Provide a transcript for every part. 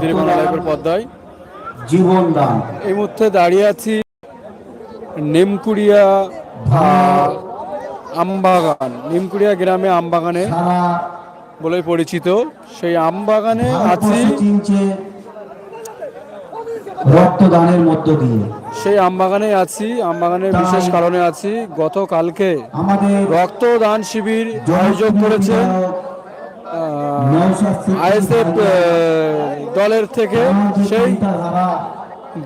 ধীরে লাইভের পর্দায় জীবন দান। এই মুহূর্তে দাঁড়িয়ে আছি নিমকুড়িয়া আমবাগান। নিমকুড়িয়া গ্রামে আমবাগানে বলে পরিচিত। সেই আমবাগানে আছি। রক্তদানের মধ্য দিয়ে। সেই আমবাগানে আছি। আমবাগানের বিশেষ কারণে আছি। গতকালকে আমাদের রক্তদান শিবির আয়োজন করেছেন আইএসএফ দলের থেকে সেই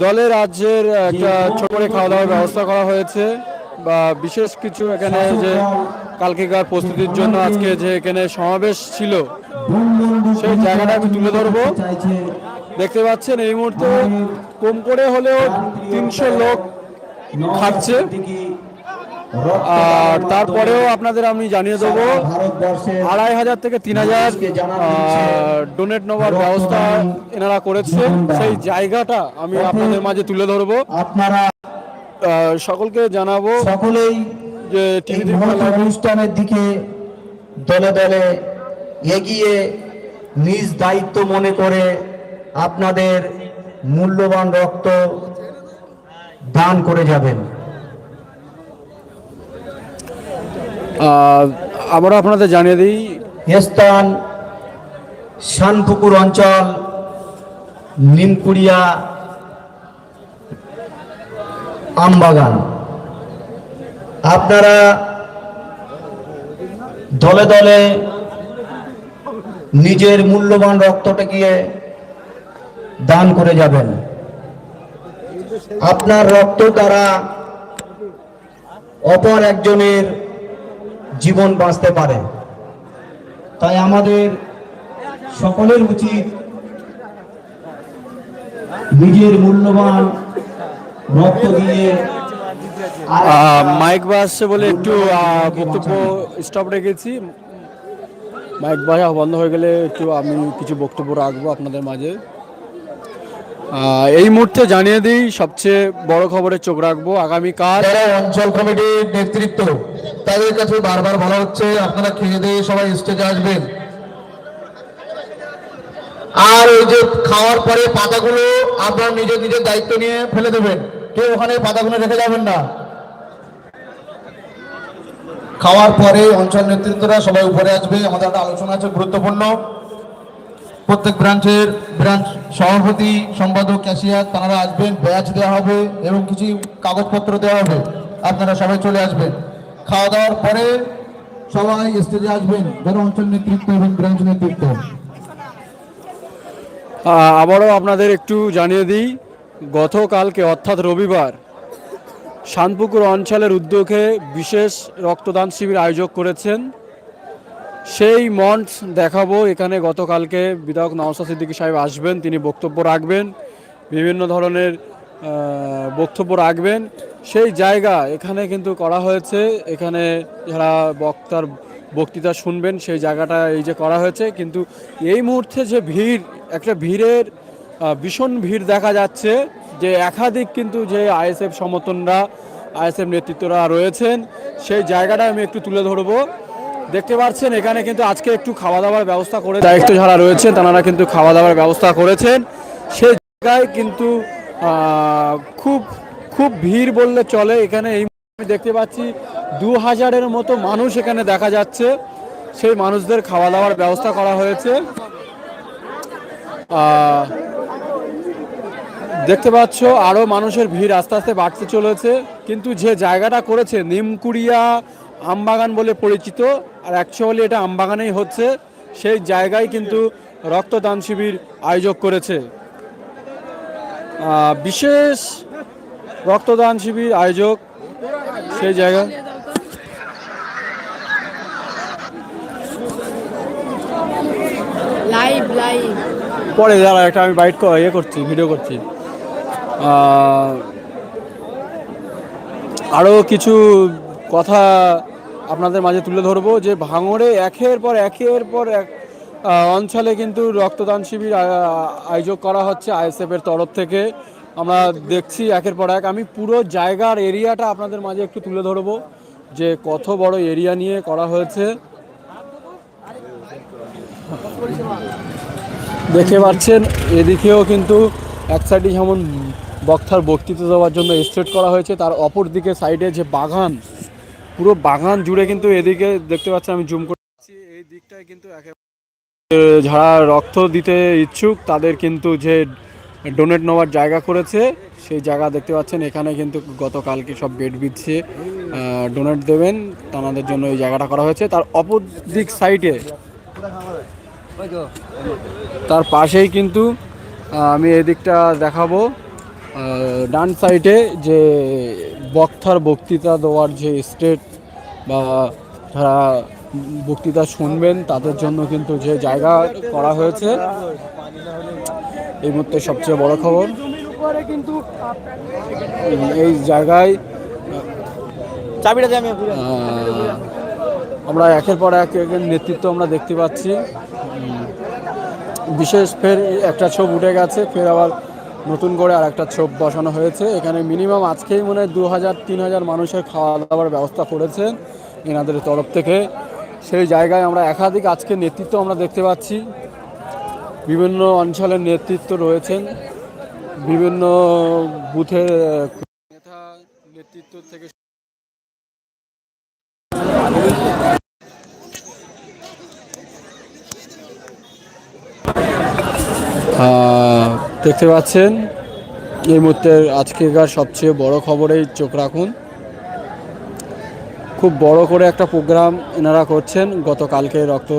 দলের রাজ্যের একটা ছোট করে খাওয়া দাওয়ার ব্যবস্থা করা হয়েছে বা বিশেষ কিছু এখানে যে কালকেকার প্রস্তুতির জন্য আজকে যে এখানে সমাবেশ ছিল, সেই জায়গাটা আমি তুলে ধরবো। দেখতে পাচ্ছেন এই মুহূর্তে কম করে হলেও তিনশো লোক খাচ্ছে আর তারপরেও আপনাদের আমি জানিয়ে দেবো আড়াই হাজার থেকে তিন হাজার ডোনেট নেওয়ার ব্যবস্থা এনারা করেছেন সেই জায়গাটা আমি আপনাদের মাঝে তুলে ধরবো। আপনারা সকলকে জানাব সকলেই যে অনুষ্ঠানের দিকে দলে দলে এগিয়ে নিজ দায়িত্ব মনে করে আপনাদের মূল্যবান রক্ত দান করে যাবেন। আমরা আপনাদের জানিয়ে দিই। স্থান শানপুকুর অঞ্চল, নিমকুড়িয়া, আমবাগান। আপনারা দলে দলে নিজের মূল্যবান রক্তটাকে দান করে যাবেন। আপনার রক্ত দ্বারা অপর একজনের জীবন বাঁচতে পারে। তাই আমাদের সকলের উচিত নিজের মূল্যবান রক্ত দিয়ে মাইক বাজছে বলে একটু বক্তব্য স্টপ রেখেছি। মাইক বাজা বন্ধ হয়ে গেলে একটু আমি কিছু বক্তব্য রাখব আপনাদের মাঝে। এই মুহূর্তে জানিয়ে দিই, সবচেয়ে বড় খবরে চোখ রাখব আগামীকাল। অঞ্চল কমিটির নেতৃত্ব, তাদের কাছে বারবার বলা হচ্ছে, আপনারা খেয়ে দিয়ে সবাই স্টেজে আসবেন। আর ওই যে খাওয়ার পরে পাতাগুলো আপনারা নিজের নিজের দায়িত্ব নিয়ে ফেলে দেবেন। কেউ ওখানে পাতাগুলো রেখে যাবেন না। খাওয়ার পরে অঞ্চল নেতৃত্বরা সবাই উপরে আসবে। আমাদের একটা আলোচনা আছে, গুরুত্বপূর্ণ। প্রত্যেক ব্রাঞ্চের ব্রাঞ্চ সভাপতি, সম্পাদক, ক্যাশিয়ার, তারা আসবেন, ব্যাচ দেওয়া হবে এবং কিছু কাগজপত্র দেওয়া হবে। আপনারা সবাই চলে আসবেন। খাওয়া দাওয়ার পরে সবাই স্টেজে আসবেন। যারা অঞ্চল নেতৃত্ব এবং ব্রাঞ্চ নেতৃত্ব। আবারও আপনাদের একটু জানিয়ে দিই, গতকালকে অর্থাৎ রবিবার শানপুকুর অঞ্চলের উদ্যোগে বিশেষ রক্তদান শিবির আয়োজক করেছেন সেই মঞ্চ দেখাবো। এখানে গতকালকে বিধায়ক নওশা সিদ্দিকী সাহেব আসবেন, তিনি বক্তব্য রাখবেন, বিভিন্ন ধরনের বক্তব্য রাখবেন। সেই জায়গা এখানে কিন্তু করা হয়েছে। এখানে যারা বক্তার বক্তৃতা শুনবেন, সেই জায়গাটা এই যে করা হয়েছে। কিন্তু এই মুহূর্তে যে ভিড়, একটা ভিড়ের ভীষণ ভিড় দেখা যাচ্ছে যে একাধিক কিন্তু যে আইএসএফ সমর্থনরা, আইএসএফ নেতৃত্বরা রয়েছেন, সেই জায়গাটা আমি একটু তুলে ধরবো। দেখতে পাচ্ছেন, এখানে কিন্তু আজকে একটু খাওয়া দাওয়ার ব্যবস্থা করে দায়িত্ব যারা রয়েছে তারা কিন্তু খাওয়া দাওয়ার ব্যবস্থা করেছেন। সেই জায়গায় কিন্তু খুব খুব ভিড় বললে চলে। এখানে এই আমি দেখতে পাচ্ছি দু হাজারের মতো মানুষ এখানে দেখা যাচ্ছে। সেই মানুষদের খাওয়া দাওয়ার ব্যবস্থা করা হয়েছে। দেখতে পাচ্ছ, আরও মানুষের ভিড় আস্তে আস্তে বাড়তে চলেছে। কিন্তু যে জায়গাটা করেছে, নিমকুড়িয়া আমবাগান বলে পরিচিত আর অ্যাকচুয়ালি এটা আমবাগানেই হচ্ছে। সেই জায়গায় কিন্তু রক্তদান শিবির আয়োজক করেছে। বিশেষ রক্তদান শিবির আয়োজক সেই জায়গা। পরে যারা একটা আমি বাইট ইয়ে করছি ভিডিও করছি। আরও কিছু কথা আপনাদের মাঝে তুলে ধরবো যে ভাঙড়ে একের পর একের পর এক অঞ্চলে কিন্তু রক্তদান শিবির আ- আয়োজন করা হচ্ছে আইএসএফের তরফ থেকে। আমরা দেখছি একের পর এক। আমি পুরো জায়গার এরিয়াটা আপনাদের মাঝে একটু তুলে ধরবো যে কত বড় এরিয়া নিয়ে করা হয়েছে। দেখতে পাচ্ছেন, এদিকেও কিন্তু এক সাইডে যেমন বক্তার বক্তৃতা দেওয়ার জন্য স্ট্রেট করা হয়েছে, তার অপর দিকে সাইডে যে বাগান পুরো বাগান জুড়ে কিন্তু এদিকে দেখতে পাচ্ছেন আমি জুম করছি এই দিকটায় কিন্তু যারা রক্ত দিতে ইচ্ছুক, তাদের কিন্তু যে ডোনেট নেওয়ার জায়গা করেছে, সেই জায়গা দেখতে পাচ্ছেন। এখানে কিন্তু গতকালকে সব বেড বিছিয়ে ডোনেট দেবেন। তাদের জন্য এই জায়গাটা করা হয়েছে। তার অপর দিক সাইডে তার পাশেই কিন্তু আমি এদিকটা দেখাবো। ডান সাইডে যে বক্তার বক্তৃতা দেওয়ার যে স্টেট বা যারা বক্তৃতা শুনবেন তাদের জন্য কিন্তু যে জায়গা করা হয়েছে এই মুহূর্তে সবচেয়ে বড় খবর। উম, এই জায়গায় চাবিটা আমি আমরা একের পর এক নেতৃত্ব আমরা দেখতে পাচ্ছি। বিশেষ ফের একটা ছবি উঠে গেছে ফের আবার নতুন করে আর একটা ছোপ বসানো হয়েছে। এখানে মিনিমাম আজকেই মনে হয় দু হাজার তিন হাজার মানুষের খাওয়া দাওয়ার ব্যবস্থা করেছেন এনাদের তরফ থেকে। সেই জায়গায় আমরা একাধিক আজকে নেতৃত্ব আমরা দেখতে পাচ্ছি। বিভিন্ন অঞ্চলের নেতৃত্ব রয়েছেন। বিভিন্ন বুথের নেতা নেতৃত্ব থেকে আহ, দেখতে পাচ্ছেন, এই মুহূর্তে আজকেকার সবচেয়ে বড় খবরেই চোখ রাখুন। খুব বড় করে একটা প্রোগ্রাম এনারা করছেন, গতকালকে রক্ত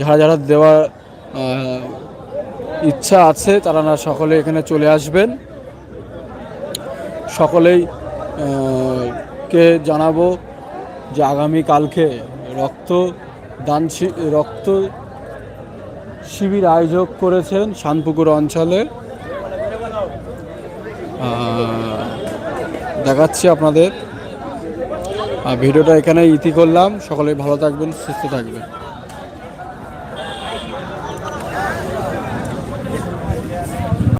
যারা যারা দেওয়ার ইচ্ছা আছে, তারা না সকলে এখানে চলে আসবেন। সকলেই কে জানাব যে আগামী কালকে রক্ত দান রক্ত শিবির আয়োজক করেছেন শানপুকুর অঞ্চলে। দেখাচ্ছি আপনাদের। ভিডিওটা এখানে ইতি করলাম। সকলে ভালো থাকবেন, সুস্থ থাকবেন।